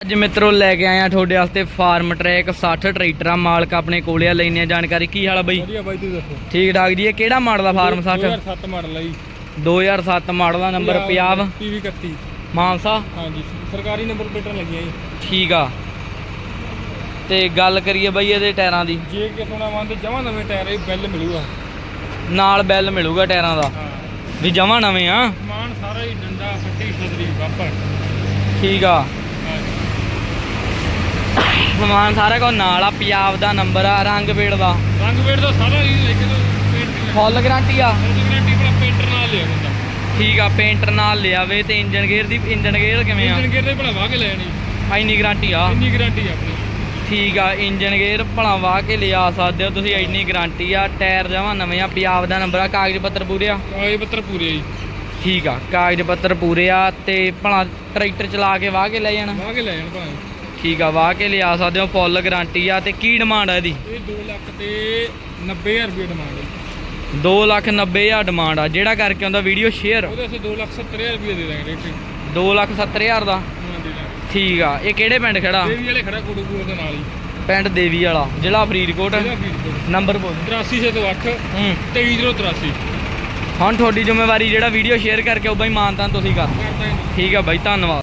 ਅੱਜ ਮਿੱਤਰੋ ਲੈ ਕੇ ਆਏ ਆ ਤੁਹਾਡੇ ਵਾਸਤੇ ਫਾਰਮ ਟਰੈਕ 60 ਟਰੈਕਟਰਾਂ ਮਾਲਕ ਆਪਣੇ ਕੋਲੇ ਆ ਲੈਣੇ ਜਾਣਕਾਰੀ। ਕੀ ਹਾਲ ਆ ਬਈ? ਵਧੀਆ ਬਾਈ ਤੁਸੀਂ ਦੱਸੋ? ਠੀਕ ਠਾਕ ਜੀ ਇਹ ਕਿਹੜਾ ਮਾਡਲ ਆ ਫਾਰਮ 60 2007 ਮਾਡਲ ਹੈ ਜੀ। 2007 ਮਾਡਲ ਦਾ ਨੰਬਰ 50 ਪੀਵੀ 31 ਮਾਨਸਾ? ਹਾਂਜੀ ਸਰਕਾਰੀ ਨੰਬਰ ਪਲੇਟਾਂ ਲੱਗੀਆਂ ਜੀ। ਠੀਕ ਆ। ਤੇ ਗੱਲ ਕਰੀਏ ਬਈ ਇਹਦੇ ਟਾਇਰਾਂ ਦੀ। ਜੇ ਕਿ ਸੋਨਾ ਮੰਨ ਤੇ ਜਮਾ ਨਵੇਂ ਟਾਇਰ ਇਹ ਬਿੱਲ ਮਿਲੂਗਾ। ਨਾਲ ਬੈਲ ਮਿਲੂਗਾ ਟਾਇਰਾਂ ਦਾ। ਵੀ ਜਮਾਂ ਨਵੇਂ ਆ। ਸਮਾਨ ਸਾਰਾ ਹੀ ਡੰਡਾ ਫੱਟੀ ਛਤਰੀ ਵਾਪਰ। ਠੀਕ ਆ। ਸਮਾਨ ਸਾਰਾ ਕੋ ਨਾਲ ਆ ਪੰਜਾਬ ਦਾ ਨੰਬਰ ਆ ਰੰਗ ਵੇੜ ਦਾ। ਰੰਗ ਵੇੜ ਦਾ ਸਾਰਾ ਹੀ ਇੱਕ ਦੋ ਪੇਂਟ ਦੀ ਫੁੱਲ ਗਾਰੰਟੀ ਆ। ਉਹਦੀ ਗਰੰਟੀ ਬੜਾ ਪੇਂਟਰ ਨਾਲ ਲਿਆ ਬੰਦਾ। ਠੀਕ ਆ ਪੇਂਟਰ ਨਾਲ ਲਿਆਵੇ ਤੇ ਇੰਜਨ ਗੇਅਰ ਦੀ ਇੰਜਨ ਗੇਅਰ ਕਿਵੇਂ ਆ? ਇੰਜਨ ਗੇਅਰ ਦੇ ਭਲਾ ਵਾਹ ਕੇ ਲੈਣੀ ਇੰਨੀ ਗਾਰੰਟੀ ਆ? ਇੰਨੀ ਗਰੰਟੀ ਆਪਣੀ। ਠੀਕ ਆ ਇੰਜਨ ਗੇਅਰ ਭਲਾ ਵਾਹ ਕੇ ਲਿਆ ਸਕਦੇ ਹੋ ਤੁਸੀਂ ਇੰਨੀ ਗਾਰੰਟੀ ਆ। ਟਾਇਰ ਜਮਾ ਨਵੇਂ ਆ ਪੰਜਾਬ ਦਾ ਨੰਬਰ ਆ ਕਾਗਜ਼ ਪੱਤਰ ਪੂਰੇ ਆ? ਕਾਗਜ਼ ਪੱਤਰ ਪੂਰੇ ਆ ਜੀ। ਠੀਕ ਆ ਕਾਗਜ਼ ਪੱਤਰ ਪੂਰੇ ਆ ਤੇ ਭਲਾ ਟਰੈਕਟਰ ਚਲਾ ਕੇ ਵਾਹ ਕੇ ਲੈ ਜਾਣਾ। ਵਾਹ ਕੇ ਲੈ ਜਾਣ ਭਲਾ ਠੀਕ ਆ ਵਾਹ ਕੇ ਲਿਆ ਸਕਦੇ ਹੋ ਫੁੱਲ ਗਾਰੰਟੀ ਆ ਤੇ ਕੀ ਡਿਮਾਂਡ ਆ ਇਹਦੀ? ਇਹ 2 ਲੱਖ ਤੇ 90000 ਰੁਪਏ ਡਿਮਾਂਡ ਹੈ 2 ਲੱਖ 90 ਹਜ਼ਾਰ ਡਿਮਾਂਡ ਆ ਜਿਹੜਾ ਕਰਕੇ ਆਉਂਦਾ ਵੀਡੀਓ ਸ਼ੇਅਰ ਉਹਦੇ ਅਸੀਂ 2 ਲੱਖ 70000 ਰੁਪਏ ਦੇ ਦਾਂਗੇ ਰੇਟ 2 ਲੱਖ 70 ਹਜ਼ਾਰ ਦਾ? ਹਾਂ ਦੇ ਦਾਂਗੇ ਠੀਕ ਆ ਇਹ ਕਿਹੜੇ ਪਿੰਡ ਖੜਾ? ਦੇਵੀ ਵਾਲੇ ਖੜਾ ਕੋਟੂਪੂਰ ਦੇ ਨਾਲ ਹੀ। ਪਿੰਡ ਦੇਵੀ ਵਾਲਾ ਜ਼ਿਲ੍ਹਾ ਫਰੀਦਕੋਟ। ਇਹਦਾ ਫਰੀਦਕੋਟ। ਨੰਬਰ ਬੋਲ। 83 ਤੋਂ 8 ਹੂੰ। 2383 ਹੁਣ ਤੁਹਾਡੀ ਜ਼ਿੰਮੇਵਾਰੀ ਜਿਹੜਾ ਵੀਡੀਓ ਸ਼ੇਅਰ ਕਰਕੇ ਉਹ ਬਾਈ ਮਾਨਤਾਂ ਤੁਸੀਂ ਕਰ। ਕਰਦਾ ਹੀ ਠੀਕ ਆ ਬਾਈ ਧੰਨਵਾਦ।